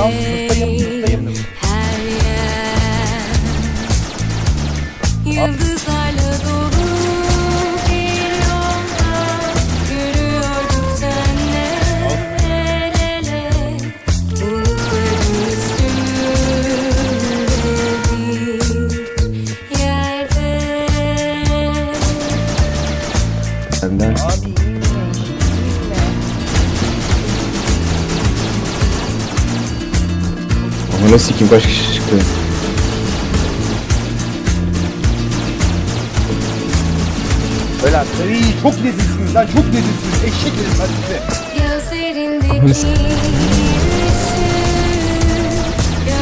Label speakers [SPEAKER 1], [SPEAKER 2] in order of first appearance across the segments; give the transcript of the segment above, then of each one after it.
[SPEAKER 1] Sınıftayım sınıftayım.
[SPEAKER 2] Her yer Yıldızlarla dolu bir yolda Yürüyorduk senle el ele Bulutların üstünde bir yerde
[SPEAKER 3] Senden.
[SPEAKER 1] Abi
[SPEAKER 3] Ama nasıl kim kaç kişi çıktı?
[SPEAKER 1] Öyle artık. Çok lezzetlsiniz lan çok lezzetlsiniz. Eşek herif ben size.
[SPEAKER 2] Gözlerindeki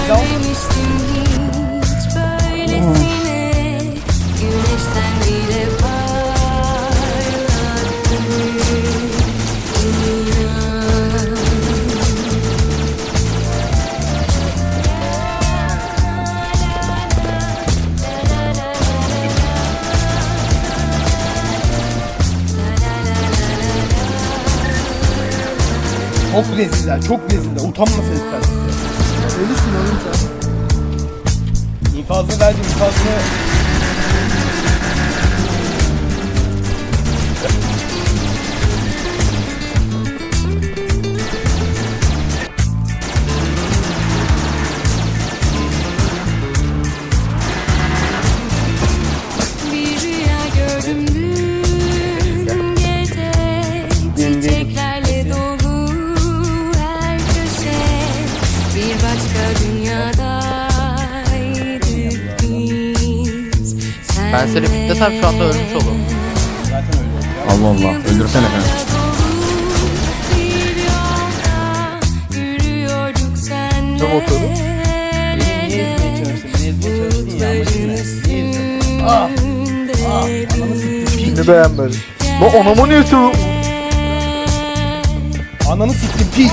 [SPEAKER 2] Görmemiştim hiç böylesine Güneşten bile
[SPEAKER 1] Çok lezzetler çok lezzetler. Utanmasın lütfen size.
[SPEAKER 4] Ölüsün oğlum sen.
[SPEAKER 1] İnfazını verdim infazını.
[SPEAKER 5] Ben seni bitlesem şu anda ölmüş olurum.
[SPEAKER 1] Zaten öyle.
[SPEAKER 3] Allah Allah. Öldürsene
[SPEAKER 2] senle
[SPEAKER 5] Ne bakıyordun?
[SPEAKER 1] Beni niye ezmeye çalıştın? Beni ezmeye çalıştın ya. Amacın ne? Niye ezdin? Ah! Ah! Ananı siktim.
[SPEAKER 4] Şimdi beğenmedim. Bu anamı niye çabuk?
[SPEAKER 1] Ananı siktim piç.